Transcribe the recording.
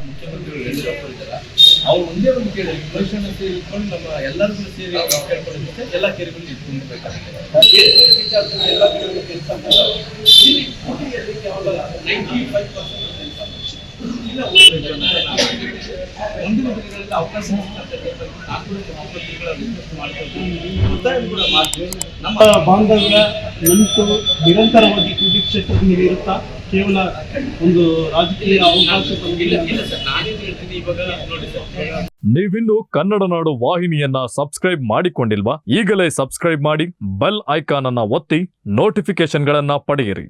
ಮುಖ್ಯಮಂತ್ರಿಗಳು ಅವ್ರು ಒಂದೇ ಒಂದು ಕೇಳಿ ಮನುಷ್ಯನ ಸೇರಿಕೊಂಡು ನಮ್ಮ ಎಲ್ಲರಿಗೂ ಸೇರಿ ಕೇಳ್ಕೊಳ್ಳೋದಕ್ಕೆ ಎಲ್ಲ ಕೆರೆಗಳು ಇಟ್ಕೊಂಡಿರ್ಬೇಕಾಗುತ್ತೆ ಎಲ್ಲ ಕೆರೆಗಳು ಕೆಲಸ ಇಲ್ಲಿ ನೈಂಟಿ ಫೈವ್ ಪರ್ಸೆಂಟ್ ಕೆಲಸ ಇಲ್ಲ ಕೂಡ ಅವಕಾಶ ನಮ್ಮ ಬಾಂಧವ್ಯ ನಂಟು ನಿರಂತರವಾಗಿ ಕೃಷಿ ಕ್ಷೇತ್ರದಲ್ಲಿ ಇರುತ್ತಾ? ಕೇವಲ ಒಂದು ರಾಜಕೀಯ ಅವಕಾಶ ನೀವಿನ್ನು ಕನ್ನಡ ನಾಡು ವಾಹಿನಿಯನ್ನ ಸಬ್ಸ್ಕ್ರೈಬ್ ಮಾಡಿಕೊಂಡಿಲ್ವಾ? ಈಗಲೇ ಸಬ್ಸ್ಕ್ರೈಬ್ ಮಾಡಿ ಬೆಲ್ ಐಕಾನ್ ಅನ್ನ ಒತ್ತಿ ನೋಟಿಫಿಕೇಶನ್ಗಳನ್ನ ಪಡೆಯಿರಿ.